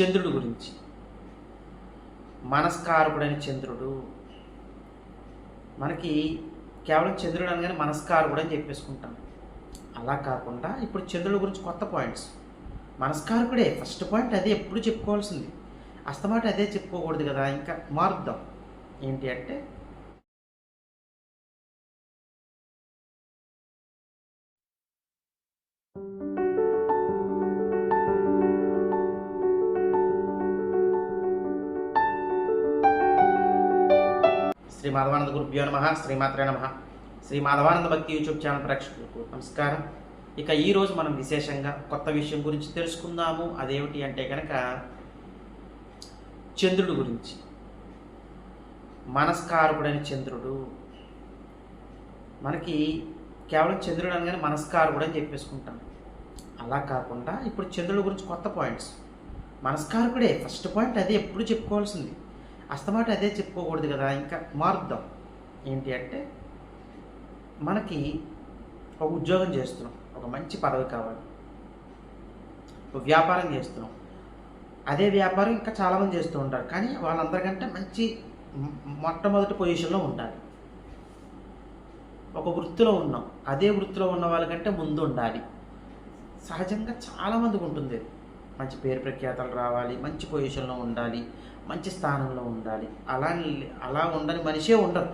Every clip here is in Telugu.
చంద్రుడు గురించి. మనస్కారకుడైన చంద్రుడు. మనకి కేవలం చంద్రుడు అనగానే మనస్కారకుడు అని చెప్పేసుకుంటాం. అలా కాకుండా ఇప్పుడు చంద్రుడి గురించి కొత్త పాయింట్స్. మనస్కారకుడే ఫస్ట్ పాయింట్ అదే ఎప్పుడు చెప్పుకోవాల్సింది. అస్తమాట అదే చెప్పుకోకూడదు కదా ఇంకా మారుద్దాం. ఏంటి అంటే శ్రీ మాధవానంద గురుభ్యో నమ శ్రీమాత్రే నమ. శ్రీ మాధవానంద భక్తి యూట్యూబ్ ఛానల్ ప్రేక్షకులకు నమస్కారం. ఇక ఈరోజు మనం విశేషంగా కొత్త విషయం గురించి తెలుసుకుందాము. అదేమిటి అంటే కనుక చంద్రుడు గురించి. మనస్కారకుడైన చంద్రుడు. మనకి కేవలం చంద్రుడు అనగానే మనస్కారకుడు అని చెప్పేసుకుంటాం. అలా కాకుండా ఇప్పుడు చంద్రుడి గురించి కొత్త పాయింట్స్. మనస్కారకుడే. ఫస్ట్ పాయింట్ అదే. ఎప్పుడు చెప్పుకోవాల్సింది. అస్తమాట అదే చెప్పుకోకూడదు కదా. ఇంకా మారుద్దాం ఏంటి అంటే మనకి ఒక ఉద్యోగం చేస్తున్నాం. ఒక మంచి పదవి కావాలి. ఒక వ్యాపారం చేస్తున్నాం. అదే వ్యాపారం ఇంకా చాలామంది చేస్తూ ఉంటారు. కానీ వాళ్ళందరికంటే మంచి మొట్టమొదటి పొజిషన్లో ఉండాలి. ఒక వృత్తిలో ఉన్నాం. అదే వృత్తిలో ఉన్న వాళ్ళకంటే ముందు ఉండాలి. సహజంగా చాలామందికి ఉంటుంది. మంచి పేరు ప్రఖ్యాతలు రావాలి. మంచి పొజిషన్లో ఉండాలి. మంచి స్థానంలో ఉండాలి. అలా అలా ఉండని మనిషే ఉండరు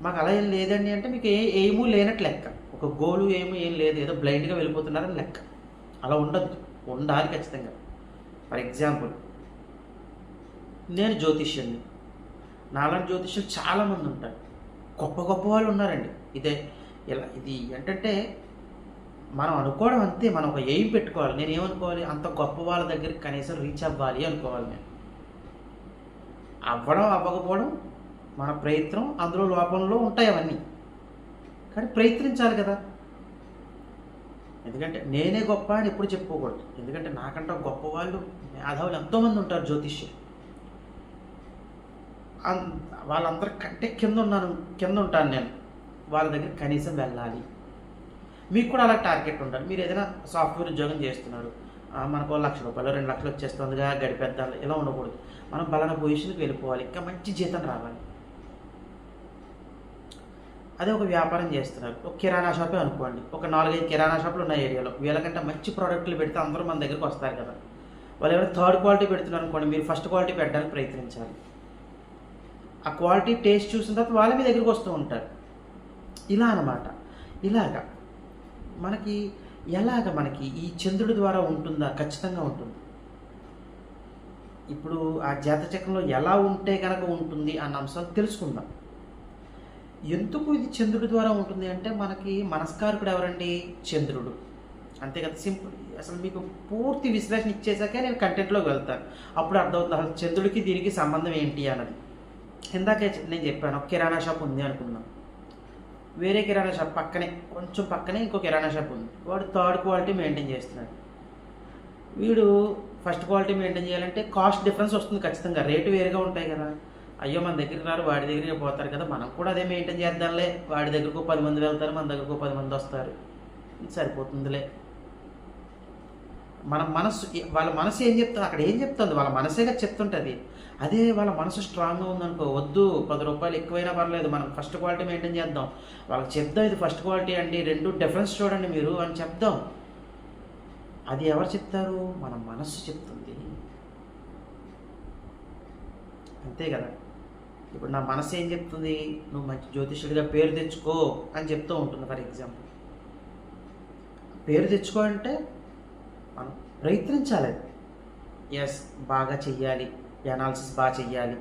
మాకు అలా ఏం లేదండి అంటే మీకు ఏ ఏమూ లేనట్టు లెక్క. ఒక గోలు ఏమీ ఏం లేదు. ఏదో బ్లైండ్గా వెళ్ళిపోతున్నారని లెక్క. అలా ఉండద్దు ఉండాలి ఖచ్చితంగా. ఫర్ ఎగ్జాంపుల్ నేను జ్యోతిష్యుని నాలాంటి జ్యోతిష్యులు చాలామంది ఉంటారు. గొప్ప గొప్ప వాళ్ళు ఉన్నారండి. ఇదే ఇలా ఇది ఏంటంటే మనం అనుకోవడం అంతే. మనం ఒక ఎయిమ్ పెట్టుకోవాలి. నేను ఏమనుకోవాలి అంత గొప్ప వాళ్ళ దగ్గరికి కనీసం రీచ్ అవ్వాలి అనుకోవాలి నేను. అవ్వడం అవ్వకపోవడం మన ప్రయత్నం అందులో లోపంలో ఉంటాయి అవన్నీ. కానీ ప్రయత్నించాలి కదా. ఎందుకంటే నేనే గొప్ప అని ఎప్పుడు చెప్పుకోకూడదు. ఎందుకంటే నాకంటే గొప్ప వాళ్ళు మేధావులు ఎంతోమంది ఉంటారు జ్యోతిష్యులు. వాళ్ళందరి కంటే కింద ఉన్నాను కింద ఉంటాను నేను. వాళ్ళ దగ్గర కనీసం వెళ్ళాలి. మీకు కూడా అలా టార్గెట్ ఉండాలి. మీరు ఏదైనా సాఫ్ట్వేర్ ఉద్యోగం చేస్తున్నారు. మనకు లక్ష రూపాయలు రెండు లక్షలు వచ్చేస్తుందిగా గడిపేద్దాలి ఇలా ఉండకూడదు. మనం బలానా పొజిషన్కి వెళ్ళిపోవాలి ఇంకా మంచి జీతం రావాలి. అదే ఒక వ్యాపారం చేస్తున్నారు. ఒక కిరాణా షాపే అనుకోండి. ఒక నాలుగైదు కిరాణా షాపులు ఉన్న ఏరియాలో. వీళ్ళకంటే మంచి ప్రోడక్ట్లు పెడితే అందరూ మన దగ్గరికి వస్తారు కదా. వాళ్ళు ఎవరైనా థర్డ్ క్వాలిటీ పెడుతున్నారు అనుకోండి మీరు ఫస్ట్ క్వాలిటీ పెట్టడానికి ప్రయత్నించాలి. ఆ క్వాలిటీ టేస్ట్ చూసిన తర్వాత వాళ్ళే మీ దగ్గరికి వస్తూ ఉంటారు. ఇలా అన్నమాట. ఇలాగా మనకి ఎలాగ మనకి ఈ చంద్రుడి ద్వారా ఉంటుందా? ఖచ్చితంగా ఉంటుంది. ఇప్పుడు ఆ జాతచక్రంలో ఎలా ఉంటే కనుక ఉంటుంది అన్న అంశాలు తెలుసుకుందాం. ఎందుకు ఇది చంద్రుడి ద్వారా ఉంటుంది అంటే మనకి మనస్కారకుడు ఎవరండి? చంద్రుడు. అంతే కదా సింపుల్. అసలు మీకు పూర్తి విశ్లేషణ ఇచ్చేసాకే నేను కంటెంట్లోకి వెళ్తాను. అప్పుడు అర్థమవుతుంది అసలు చంద్రుడికి దీనికి సంబంధం ఏంటి అన్నది. ఇందాకే నేను చెప్పాను కిరాణా షాప్ ఉంది అనుకున్నాను వేరే కిరాణా షాప్ పక్కనే కొంచెం పక్కనే ఇంకో కిరాణా షాప్ ఉంది. వాడు థర్డ్ క్వాలిటీ మెయింటైన్ చేస్తున్నాడు. వీడు ఫస్ట్ క్వాలిటీ మెయింటైన్ చేయాలంటే కాస్ట్ డిఫరెన్స్ వస్తుంది ఖచ్చితంగా. రేటు వేరుగా ఉంటాయి కదా. అయ్యో మన దగ్గర రారు వాడి దగ్గరికి పోతారు కదా. మనం కూడా అదే మెయింటైన్ చేద్దాంలే. వాడి దగ్గరకు పది మంది వెళ్తారు మన దగ్గరకు పది మంది వస్తారు. సరిపోతుందిలే. మన మనసు వాళ్ళ మనసు ఏం చెప్తుంది? అక్కడ ఏం చెప్తుంది? వాళ్ళ మనసేగా చెప్తుంటుంది. అదే వాళ్ళ మనసు స్ట్రాంగ్గా ఉందనుకో వద్దు పది రూపాయలు ఎక్కువైనా పర్లేదు మనం ఫస్ట్ క్వాలిటీ మెయింటైన్ చేద్దాం. వాళ్ళకి చెప్దాం ఇది ఫస్ట్ క్వాలిటీ అండి రెండు డిఫరెన్స్ చూడండి మీరు అని చెప్దాం. అది ఎవరు చెప్తారు? మన మనస్సు చెప్తుంది. అంతే కదా? ఇప్పుడు నా మనసు ఏం చెప్తుంది? నువ్వు మంచి జ్యోతిష్యుడిగా పేరు తెచ్చుకో అని చెప్తూ ఉంటుంది ఫర్ ఎగ్జాంపుల్ పేరు తెచ్చుకో అంటే మనం ప్రయత్నించాలి. ఎస్ బాగా చెయ్యాలి. అనాలిసిస్ బాగా చెయ్యాలి.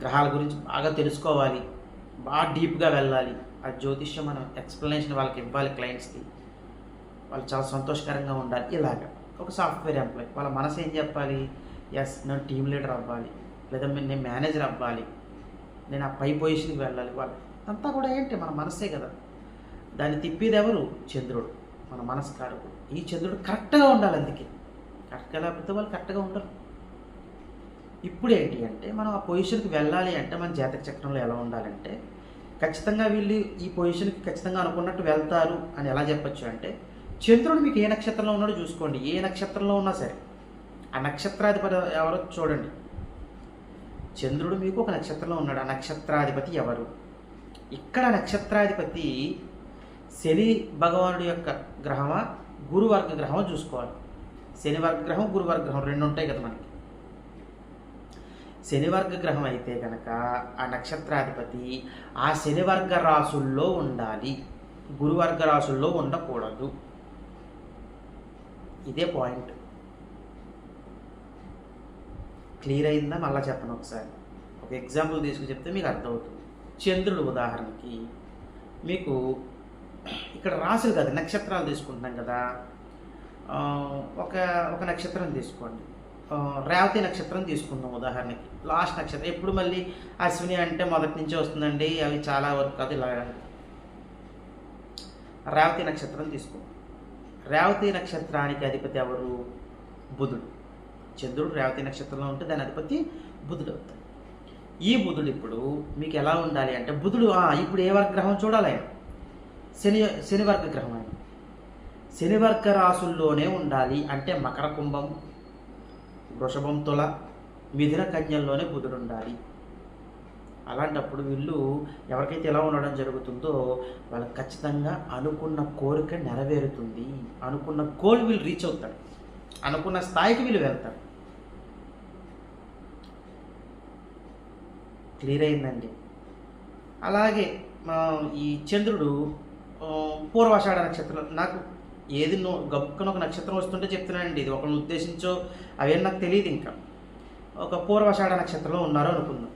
గ్రహాల గురించి బాగా తెలుసుకోవాలి. బాగా డీప్గా వెళ్ళాలి. ఆ జ్యోతిష్యం మనం ఎక్స్ప్లెనేషన్ వాళ్ళకి ఇవ్వాలి క్లయింట్స్కి వాళ్ళు చాలా సంతోషకరంగా ఉండాలి. ఇలాగ. ఒక సాఫ్ట్వేర్ ఎంప్లాయీ వాళ్ళ మనసు ఏం చెప్పాలి? ఎస్ నేను టీమ్ లీడర్ అవ్వాలి. లేదా నేను మేనేజర్ అవ్వాలి. నేను ఆ పై పొజిషన్కి వెళ్ళాలి. వాళ్ళు అంతా కూడా ఏంటి? మన మనసే కదా. దాన్ని తిప్పేది ఎవరు? చంద్రుడు. మన మనస్కారకుడు ఈ చంద్రుడు కరెక్ట్గా ఉండాలి అందుకే. కరెక్ట్గా లేకపోతే వాళ్ళు కరెక్ట్గా ఉండరు. ఇప్పుడు ఏంటి అంటే మనం ఆ పొజిషన్కి వెళ్ళాలి అంటే మన జాతక చక్రంలో ఎలా ఉండాలంటే ఖచ్చితంగా వీళ్ళు ఈ పొజిషన్కి ఖచ్చితంగా అనుకున్నట్టు వెళ్తారు అని ఎలా చెప్పచ్చు అంటే చంద్రుడు మీకు ఏ నక్షత్రంలో ఉన్నాడో చూసుకోండి. ఏ నక్షత్రంలో ఉన్నా సరే ఆ నక్షత్రాధిపతి ఎవరో చూడండి. చంద్రుడు మీకు ఒక నక్షత్రంలో ఉన్నాడు. ఆ నక్షత్రాధిపతి ఎవరు? ఇక్కడ నక్షత్రాధిపతి శని భగవానుడి యొక్క గ్రహమా? గురువర్గ గ్రహమా చూసుకోవాలి. శని వర్గ గ్రహం గురువర్గ గ్రహం రెండు ఉంటాయి కదా మనకి. శనివర్గ గ్రహం అయితే కనుక ఆ నక్షత్రాధిపతి ఆ శనివర్గ రాసుల్లో ఉండాలి. గురువర్గ రాసుల్లో ఉండకూడదు. ఇదే పాయింట్. క్లియర్ అయిందా? మళ్ళీ చెప్పను ఒకసారి. ఒక ఎగ్జాంపుల్ తీసుకుని చెప్తే మీకు అర్థమవుతుంది. చంద్రుడు ఉదాహరణకి మీకు ఇక్కడ రాసులు కదా నక్షత్రాలు తీసుకుంటున్నాం కదా. ఒక ఒక నక్షత్రం తీసుకోండి. రేవతి నక్షత్రం తీసుకుందాం ఉదాహరణకి. లాస్ట్ నక్షత్రం. ఎప్పుడు మళ్ళీ అశ్విని అంటే మొదటి నుంచే వస్తుందండి. అవి చాలా వరకు కాదు ఇలా. రేవతి నక్షత్రం తీసుకో. రేవతి నక్షత్రానికి అధిపతి ఎవరు? బుధుడు. చంద్రుడు రేవతి నక్షత్రంలో ఉంటే దాని అధిపతి బుధుడు అవుతాడు. ఈ బుధుడు ఇప్పుడు మీకు ఎలా ఉండాలి అంటే బుధుడు ఇప్పుడు ఏ వర్గ గ్రహం చూడాలి ఆయన? శని శనివర్గ గ్రహం ఆయన. శనివర్గ రాసుల్లోనే ఉండాలి అంటే మకర కుంభం వృషభం తుల మిథున కన్యల్లోనే బుధుడు ఉండాలి అలాంటప్పుడు వీళ్ళు ఎవరికైతే ఎలా ఉండడం జరుగుతుందో వాళ్ళకి ఖచ్చితంగా అనుకున్న కోరిక నెరవేరుతుంది. అనుకున్న గోల్ వీళ్ళు రీచ్ అవుతారు. అనుకున్న స్థాయికి వీళ్ళు వెళ్తారు. క్లియర్ అయిందండి. అలాగే మా ఈ చంద్రుడు పూర్వాషాఢ నక్షత్రం నాకు ఏది నో గబుక్కన ఒక నక్షత్రం వస్తుంటే చెప్తున్నానండి. ఇది ఒకరిని ఉద్దేశించో అవేం నాకు తెలియదు ఇంకా. ఒక పూర్వషాఢ నక్షత్రంలో ఉన్నారు అనుకుందాం.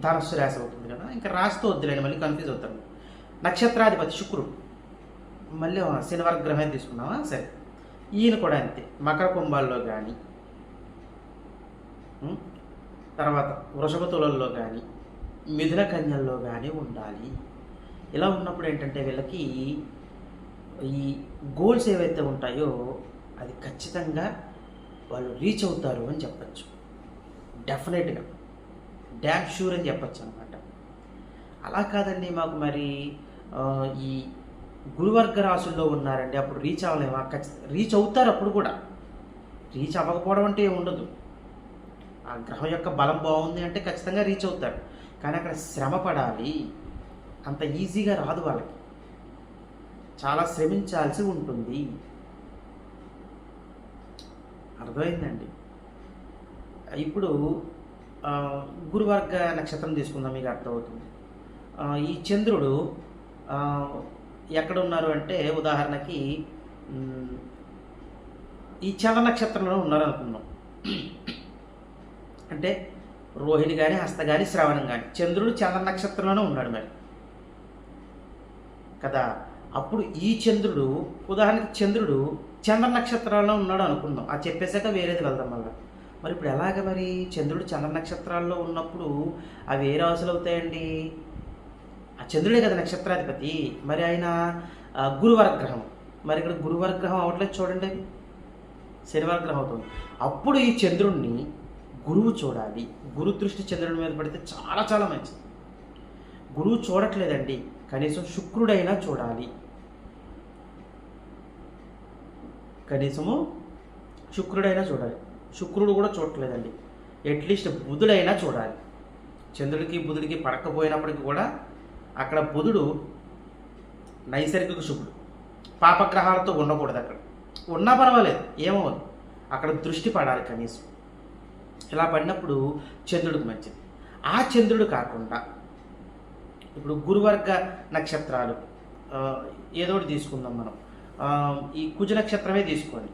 ధనస్సు రాశి అవుతుంది కదా ఇంకా రాశితో వద్దులేండి మళ్ళీ కన్ఫ్యూజ్ అవుతారు నక్షత్రాధిపతి శుక్రుడు. మళ్ళీ శనివారం గ్రహం తీసుకున్నావా? సరే. ఈయన కూడా అంతే. మకర కుంభాల్లో కానీ తర్వాత వృషభ తులల్లో కానీ మిథున కన్యల్లో కానీ ఉండాలి. ఇలా ఉన్నప్పుడు ఏంటంటే వీళ్ళకి ఈ గోల్స్ ఏవైతే ఉంటాయో అది ఖచ్చితంగా వాళ్ళు రీచ్ అవుతారు అని చెప్పచ్చు. డెఫినెట్గా డ్యామ్ షూర్ అని చెప్పచ్చు అనమాట అలా కాదండి మాకు మరి ఈ గురువర్గ రాసుల్లో ఉన్నారండి అప్పుడు రీచ్ అవ్వలేమా? ఖచ్చితంగా రీచ్ అవుతారు అప్పుడు కూడా. రీచ్ అవ్వకపోవడం అంటే ఉండదు. ఆ గ్రహం యొక్క బలం బాగుంది అంటే ఖచ్చితంగా రీచ్ అవుతారు. కానీ అక్కడ శ్రమ పడాలి. అంత ఈజీగా రాదు వాళ్ళకి. చాలా శ్రమించాల్సి ఉంటుంది. అర్థమైందండి. ఇప్పుడు గురువర్గ నక్షత్రం తీసుకుందాం మీకు అర్థమవుతుంది. ఈ చంద్రుడు ఎక్కడ ఉన్నారు అంటే ఉదాహరణకి ఈ చంద్ర నక్షత్రంలో ఉన్నారు అనుకున్నాం అంటే రోహిణి కానీ హస్త కానీ శ్రవణం కానీ చంద్రుడు చంద్ర నక్షత్రంలోనే ఉన్నాడు మరి. కదా? అప్పుడు ఈ చంద్రుడు ఉదాహరణకి చంద్రుడు చంద్ర నక్షత్రాల్లో ఉన్నాడు అనుకుందాం. అది చెప్పేశాక వేరేది వెళ్దాం మళ్ళీ. మరి ఇప్పుడు ఎలాగ మరి? చంద్రుడు చంద్ర నక్షత్రాల్లో ఉన్నప్పుడు అవి ఏ రాశులు అవుతాయండి? ఆ చంద్రుడే కదా నక్షత్రాధిపతి. మరి ఆయన ఆ, గ్రహం మరి ఇక్కడ గురువర్గ గ్రహం అవట్లేదు చూడండి. శనివారగ్రహం అవుతుంది. అప్పుడు ఈ చంద్రుణ్ణి గురువు చూడాలి. గురు దృష్టి చంద్రుడి మీద పడితే చాలా చాలా మంచిది. గురువు చూడట్లేదండి. కనీసం శుక్రుడైనా చూడాలి. కనీసము శుక్రుడైనా చూడాలి. శుక్రుడు కూడా చూడట్లేదండి. అట్లీస్ట్ బుధుడైనా చూడాలి. చంద్రుడికి బుధుడికి పడకపోయినప్పటికీ కూడా అక్కడ బుధుడు నైసర్గిక శుక్రుడు. పాపగ్రహాలతో ఉండకూడదు అక్కడ. ఉన్నా పర్వాలేదు ఏమవదు అక్కడ దృష్టి పడాలి కనీసం. ఇలా పడినప్పుడు చంద్రుడికి మంచిది. ఆ చంద్రుడు కాకుండా ఇప్పుడు గురువర్గ నక్షత్రాలు ఏదోటి ఏదో ఒకటి తీసుకుందాం మనం. ఈ కుజ నక్షత్రమే తీసుకోండి.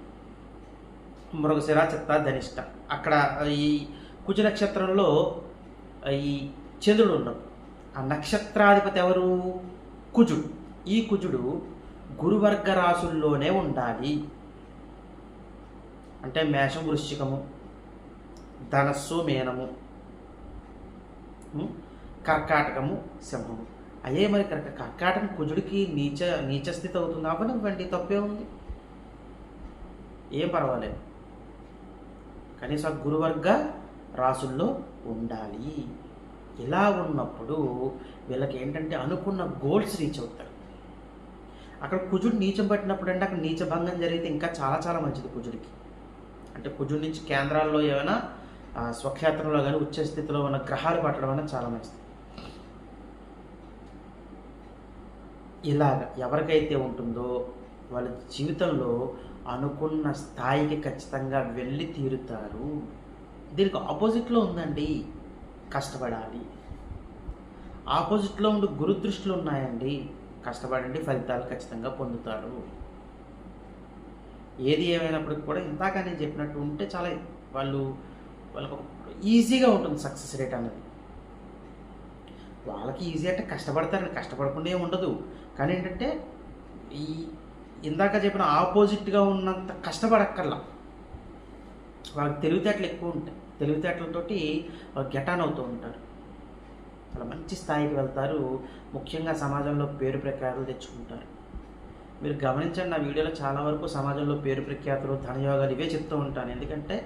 మృగశిర చిత్త ధనిష్ట. అక్కడ ఈ కుజ నక్షత్రంలో ఈ చంద్రుడు ఉన్నాడు. ఆ నక్షత్రాధిపతి ఎవరు? కుజుడు. ఈ కుజుడు గురువర్గ రాసుల్లోనే ఉండాలి. అంటే మేషం వృశ్చికము ధనస్సు మేనము కర్కాటకము సింహము. అయ్యే మరి కరెక్ట్. కక్కాటం కుజుడికి నీచ నీచ స్థితి అవుతుంది అవనివ్వండి తప్పే ఉంది. ఏం పర్వాలేదు. కనీసం గురువర్గ రాసుల్లో ఉండాలి. ఇలా ఉన్నప్పుడు వీళ్ళకి ఏంటంటే అనుకున్న గోల్స్ రీచ్ అవుతారు. అక్కడ కుజుడు నీచం పట్టినప్పుడు అంటే అక్కడ నీచ భంగం జరిగితే ఇంకా చాలా చాలా మంచిది కుజుడికి. అంటే కుజుడి నుంచి కేంద్రాల్లో ఏమైనా ఆ, స్వక్షేత్రంలో కానీ ఉచ్చ స్థితిలో ఉన్న గ్రహాలు పట్టడం అనేది చాలా మంచిది. ఇలాగ ఎవరికైతే ఉంటుందో వాళ్ళ జీవితంలో అనుకున్న స్థాయికి ఖచ్చితంగా వెళ్ళి తీరుతారు. దీనికి ఆపోజిట్లో ఉందండి. కష్టపడాలి. ఆపోజిట్లో ఉండి గురుదృష్టిలు ఉన్నాయండి. కష్టపడండి ఫలితాలు ఖచ్చితంగా పొందుతారు. ఏది ఏమైనప్పటికీ కూడా ఇందాక నేను చెప్పినట్టు ఉంటే చాలా వాళ్ళు వాళ్ళకు ఈజీగా ఉంటుంది సక్సెస్ రేట్ అనేది. వాళ్ళకి ఈజీ అంటే కష్టపడతారని కష్టపడకుండా ఉండదు. కానీ ఏంటంటే ఈ ఇందాక చెప్పిన ఆపోజిట్గా ఉన్నంత కష్టపడక్కర్లా. వాళ్ళకి తెలివితేటలు ఎక్కువ ఉంటాయి. తెలివితేటలతోటి వాళ్ళు గెటాన్ అవుతూ ఉంటారు. చాలా మంచి స్థాయికి వెళ్తారు. ముఖ్యంగా సమాజంలో పేరు ప్రఖ్యాతులు తెచ్చుకుంటారు. మీరు గమనించండి నా వీడియోలో చాలా వరకు సమాజంలో పేరు ప్రఖ్యాతులు ధనయోగాలు ఇవే చెప్తూ ఉంటాను. ఎందుకంటే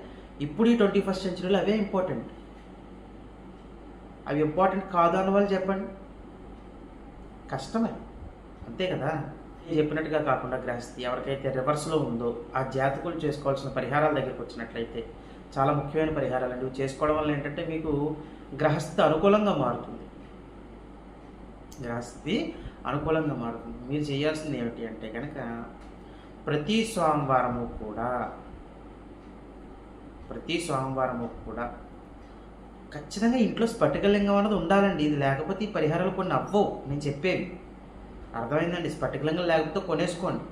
ఇప్పుడు ఈ ట్వంటీ ఫస్ట్ సెంచరీలో అవే ఇంపార్టెంట్. అవి ఇంపార్టెంట్ కాదు అన్న వాళ్ళు చెప్పండి. కష్టమే. అంతే కదా? చెప్పినట్టుగా కాకుండా గ్రహస్థి ఎవరికైతే రివర్స్లో ఉందో ఆ జాతకులు చేసుకోవాల్సిన పరిహారాల దగ్గరికి వచ్చినట్లయితే చాలా ముఖ్యమైన పరిహారాలు అండి. చేసుకోవడం వల్ల ఏంటంటే మీకు గ్రహస్థ అనుకూలంగా మారుతుంది. గ్రహస్థితి అనుకూలంగా మారుతుంది. మీరు చేయాల్సింది ఏమిటి అంటే కనుక ప్రతి సోమవారము కూడా ప్రతి సోమవారము కూడా ఖచ్చితంగా ఇంట్లో స్ఫటికలింగం అనేది ఉండాలండి. ఇది లేకపోతే ఈ పరిహారాలు కొన్ని అవ్వవు. నేను చెప్పేవి. అర్థమైందండి. స్ఫటికలింగం లేకపోతే కొనేసుకోండి.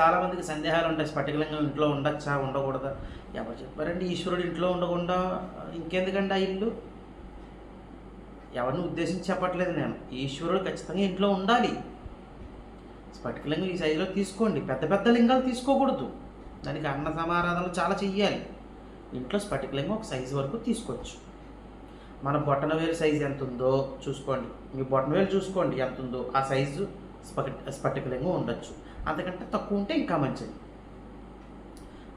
చాలామందికి సందేహాలు ఉంటాయి. స్ఫటికలింగం ఇంట్లో ఉండొచ్చా? ఉండకూడదా? ఎవరు చెప్పారండి? ఈశ్వరుడు ఇంట్లో ఉండకుండా ఇంకెందుకండి ఆ ఇల్లు? ఎవరిని ఉద్దేశించి చెప్పట్లేదు నేను. ఈశ్వరుడు ఖచ్చితంగా ఇంట్లో ఉండాలి. స్ఫటికలింగం ఈ సైజులో తీసుకోండి. పెద్ద పెద్ద లింగాలు తీసుకోకూడదు. దానికి అన్న సమారాధనలు చాలా చెయ్యాలి. ఇంట్లో స్ఫటికలింగం ఒక సైజు వరకు తీసుకోవచ్చు. మన బొట్టన వేలు సైజు ఎంత ఉందో చూసుకోండి. మీ బొట్టన వేలు చూసుకోండి ఎంత ఉందో ఆ సైజు స్ఫటి స్ఫటికలింగం ఉండొచ్చు. అంతకంటే తక్కువ ఉంటే ఇంకా మంచిది.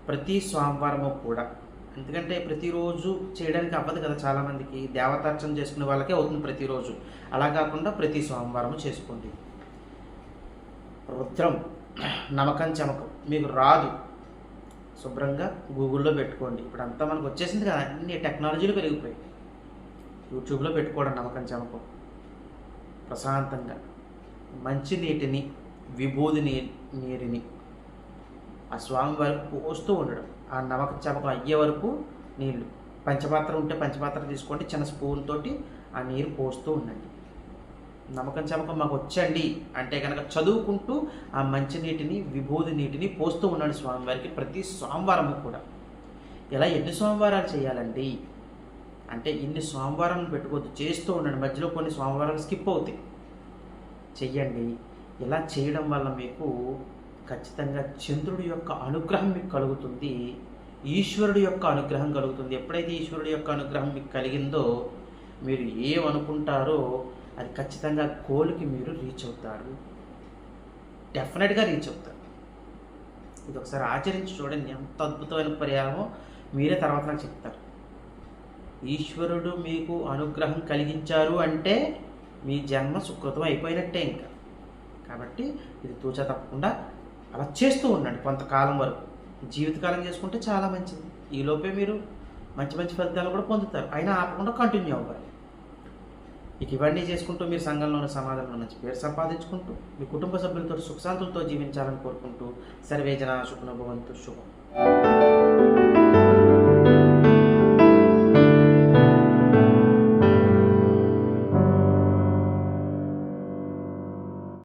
ప్రతి సోమవారము కూడా. ఎందుకంటే ప్రతిరోజు చేయడానికి అవ్వదు కదా చాలామందికి. దేవతార్చన చేసుకునే వాళ్ళకే అవుతుంది ప్రతిరోజు. అలా కాకుండా ప్రతి సోమవారం చేసుకోండి. రుద్రం నమకం చమకం. మీకు రాదు. శుభ్రంగా గూగుల్లో పెట్టుకోండి. ఇప్పుడు అంతా మనకు వచ్చేసింది కదా అన్ని టెక్నాలజీలు పెరిగిపోయాయి. యూట్యూబ్లో పెట్టుకోవడం నమ్మకం చమకం ప్రశాంతంగా. మంచి నీటిని విభూది నీ నీరుని ఆ స్వామి వరకు పోస్తూ ఉండడం. ఆ నమక చమకం అయ్యే వరకు నీళ్ళు పంచపాత్ర ఉంటే పంచపాత్ర తీసుకోండి చిన్న స్పూన్ తోటి ఆ నీరు పోస్తూ ఉండండి. నమ్మకం చమకం మాకు వచ్చండి అంటే కనుక చదువుకుంటూ ఆ మంచినీటిని విభూది నీటిని పోస్తూ ఉన్నాడు స్వామివారికి ప్రతి సోమవారము కూడా. ఇలా ఎన్ని సోమవారాలు చేయాలండి? అంటే ఇన్ని సోమవారాలు పెట్టుకోవద్దు చేస్తూ ఉండండి. మధ్యలో కొన్ని సోమవారాలు స్కిప్ అవుతాయి. చెయ్యండి. ఇలా చేయడం వల్ల మీకు ఖచ్చితంగా చంద్రుడి యొక్క అనుగ్రహం మీకు కలుగుతుంది. ఈశ్వరుడి యొక్క అనుగ్రహం కలుగుతుంది. ఎప్పుడైతే ఈశ్వరుడి యొక్క అనుగ్రహం మీకు కలిగిందో మీరు ఏమనుకుంటారో అది ఖచ్చితంగా గోల్కి మీరు రీచ్ అవుతారు. డెఫినెట్గా రీచ్ అవుతారు. ఇది ఒకసారి ఆచరించి చూడండి ఎంత అద్భుతమైన పరిహారమో మీరే తర్వాత నాకు చెప్తారు. ఈశ్వరుడు మీకు అనుగ్రహం కలిగించారు అంటే మీ జన్మ సుకృతం అయిపోయినట్టే ఇంకా. కాబట్టి ఇది తూచా తప్పకుండా అలా చేస్తూ ఉండండి కొంతకాలం వరకు. జీవితకాలం చేసుకుంటే చాలా మంచిది. ఈలోపే మీరు మంచి మంచి ఫలితాలు కూడా పొందుతారు. అయినా ఆపకుండా కంటిన్యూ అవ్వాలి. ఇక ఇవన్నీ చేసుకుంటూ మీరు సంఘంలోని సమాజంలో మంచి పేరు సంపాదించుకుంటూ మీ కుటుంబ సభ్యులతో సుఖశాంతులతో జీవించాలని కోరుకుంటూ సర్వేజన శుభ్రభవంతు శుభం.